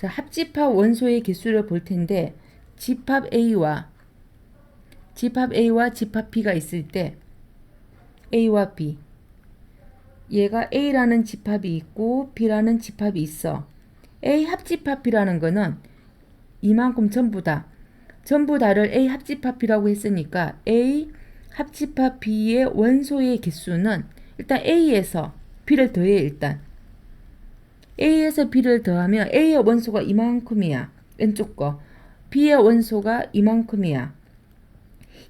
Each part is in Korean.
자, 합집합 원소의 개수를 볼 텐데 집합 A와 집합 A와 집합 B가 있을 때 A와 B 얘가 A라는 집합이 있고 B라는 집합이 있어. A 합집합이라는 거는 이만큼 전부 다 전부 다를 A 합집합이라고 했으니까 A 합집합 B의 원소의 개수는 일단 A에서 B를 더해 일단 A에서 B를 더하면 A의 원소가 이만큼이야 왼쪽 거 B의 원소가 이만큼이야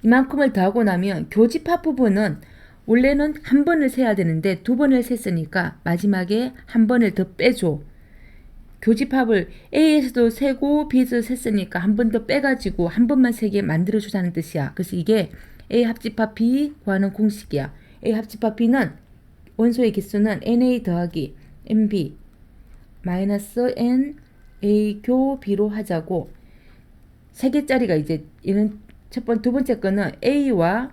이만큼을 더하고 나면 교집합 부분은 원래는 한 번을 세야 되는데 두 번을 셌으니까 마지막에 한 번을 더 빼줘. 교집합을 A에서도 세고 B에서도 셌으니까 한 번 더 빼가지고 한 번만 세게 만들어주자는 뜻이야. 그래서 이게 A 합집합 B 구하는 공식이야. A 합집합 B는 원소의 개수는 NA 더하기 NB 마이너스 N A 교 B로 하자고 세 개짜리가 이제 얘는 첫 번, 두 번째 거는 A와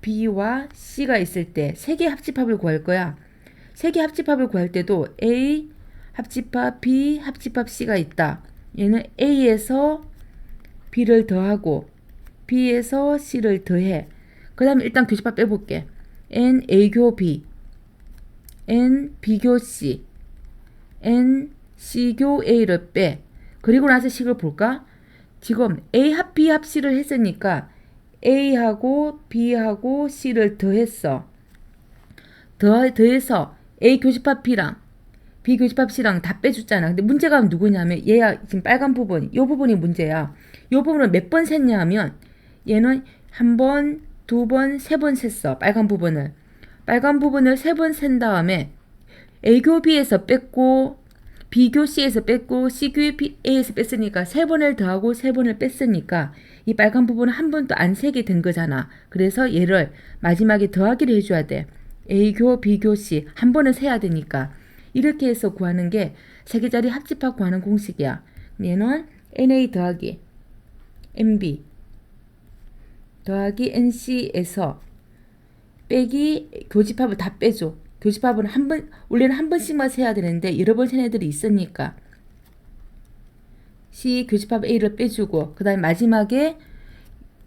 B와 C가 있을 때 세 개 합집합을 구할 거야. 세 개 합집합을 구할 때도 A 합집합 B 합집합 C가 있다. 얘는 A에서 B를 더하고 B에서 C를 더해. 그 다음에 일단 교집합 빼볼게. N A교 B N B교 C N C교 A를 빼. 그리고 나서 식을 볼까? 지금 A 합 B 합 C를 했으니까 A하고 B하고 C를 더했어. 더, 더해서 A 교집합 B랑 B 교집합 C랑 다 빼줬잖아. 근데 문제가 누구냐면 얘야 지금 빨간 부분, 이 부분이 문제야. 이 부분을 몇번 셌냐 하면 얘는 한 번, 두 번, 세번 셌어. 빨간 부분을. 빨간 부분을 세번센 다음에 A교 B에서 뺐고 B교 C에서 뺐고 C교 A에서 뺐으니까 세 번을 더하고 세 번을 뺐으니까 이 빨간 부분은 한 번도 안 세게 된 거잖아. 그래서 얘를 마지막에 더하기를 해줘야 돼. A교 B교 C 한 번은 세야 되니까 이렇게 해서 구하는 게 세 개짜리 합집합 구하는 공식이야. 얘는 NA 더하기 NB 더하기 NC에서 빼기 교집합을 다 빼줘. 교집합은 한 번, 원래는 한 번씩만 세야 되는데 여러 번 센 애들이 있으니까 C 교집합 A를 빼주고 그 다음에 마지막에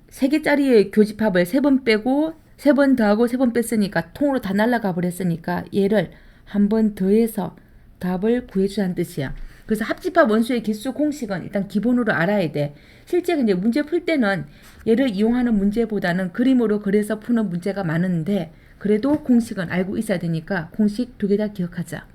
세 개짜리의 교집합을 세 번 빼고 세 번 더하고 세 번 뺐으니까 통으로 다 날라가 버렸으니까 얘를 한 번 더해서 답을 구해주자는 뜻이야. 그래서 합집합 원수의 개수 공식은 일단 기본으로 알아야 돼. 실제 이제 문제 풀 때는 얘를 이용하는 문제보다는 그림으로 그려서 푸는 문제가 많은데 그래도 공식은 알고 있어야 되니까 공식 두 개 다 기억하자.